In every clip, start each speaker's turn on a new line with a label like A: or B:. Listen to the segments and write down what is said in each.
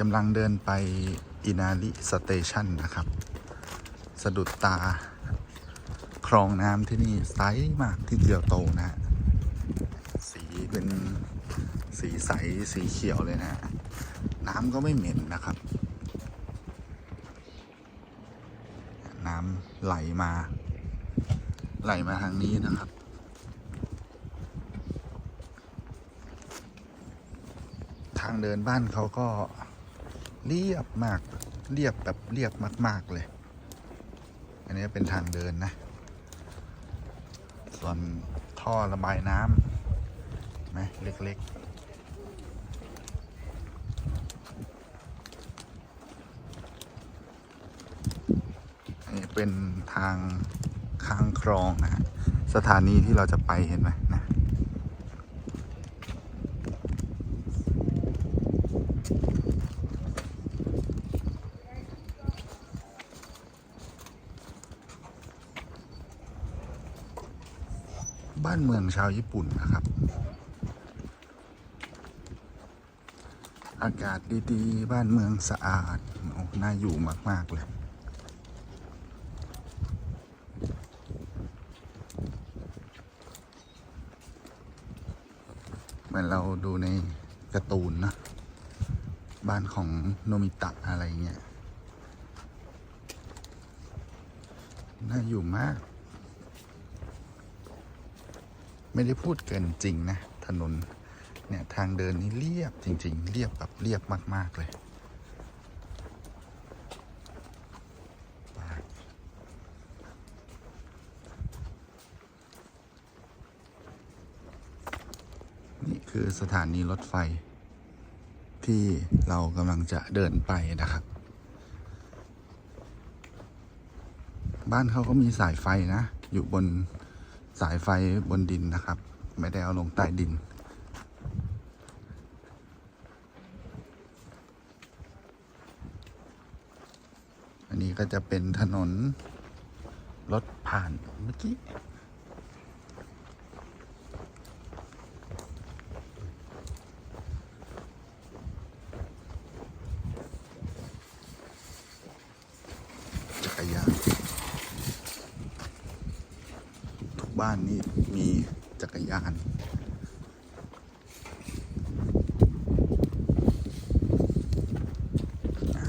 A: กำลังเดินไปอินาริสเตชันนะครับ สะดุดตา คลองน้ำที่นี่ใสมากที่เกียวโตนะฮะสีเป็นสีใสสีเขียวเลยนะฮะน้ำก็ไม่เหม็นนะครับ น้ำไหลมา ไหลมาทางนี้นะครับทางเดินบ้านเขาก็ เรียบมาก เรียบแบบเรียบมาก ๆ เลย อันนี้เป็นทางเดินนะ ส่วนท่อระบายน้ำไหมเล็กๆอันนี้เป็นทางข้างคลองนะฮะสถานีที่เราจะไปเห็นไหมนะ บ้านเมืองชาวญี่ปุ่นนะครับ อากาศดีๆ บ้านเมืองสะอาดโอ้น่าอยู่มาก ๆ เลยเหมือนเราดูในการ์ตูนนะ บ้านของโนมิตะอะไรเงี้ย น่าอยู่มาก ไม่ได้พูดเกินจริงนะ ถนนเนี่ยทางเดินนี่เรียบจริง ๆ เรียบแบบเรียบมาก ๆ เลยนี่คือสถานีรถไฟ ที่เรากำลังจะเดินไปนะครับ บ้านเขาก็มีสายไฟนะ อยู่บน สายไฟบนดินนะครับ ไม่ได้เอาลงใต้ดิน อันนี้ก็จะเป็นถนนรถผ่านเมื่อกี้ จักรยาน ทุก บ้านนี่มีจักรยาน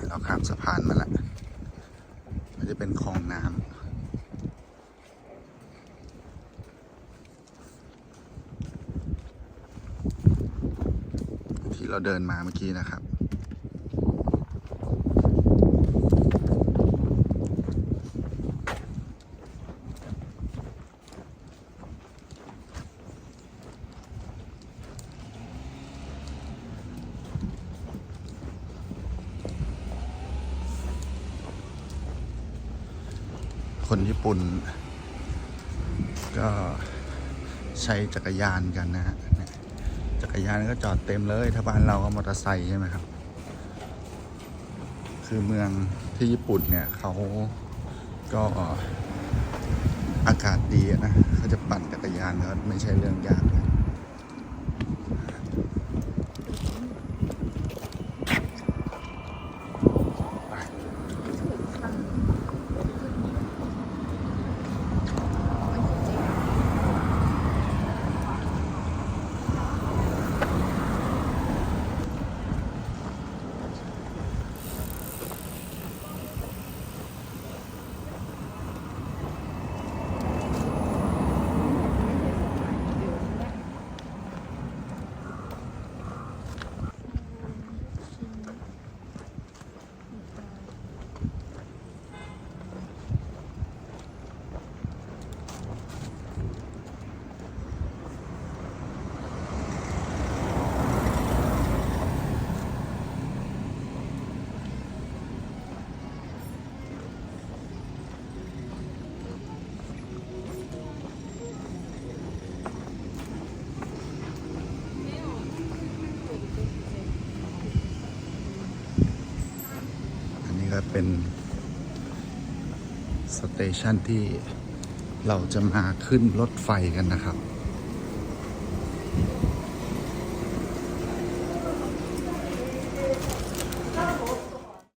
A: เราข้ามสะพานมาแล้ว มันจะเป็นคลองน้ำที่เราเดินมาเมื่อกี้นะครับ คนญี่ปุ่น ก็ใช้จักรยานกันนะฮะจักรยานก็จอดเต็มเลย ถ้าบ้านเราก็มอเตอร์ไซค์ใช่ไหมครับ คือเมืองที่ญี่ปุ่นเนี่ยเขาก็อากาศดีนะเขาจะปั่นจักรยานก็ไม่ใช่เรื่องยากนะ ก็เป็นสเตชันที่เราจะมาขึ้นรถไฟกันนะครับ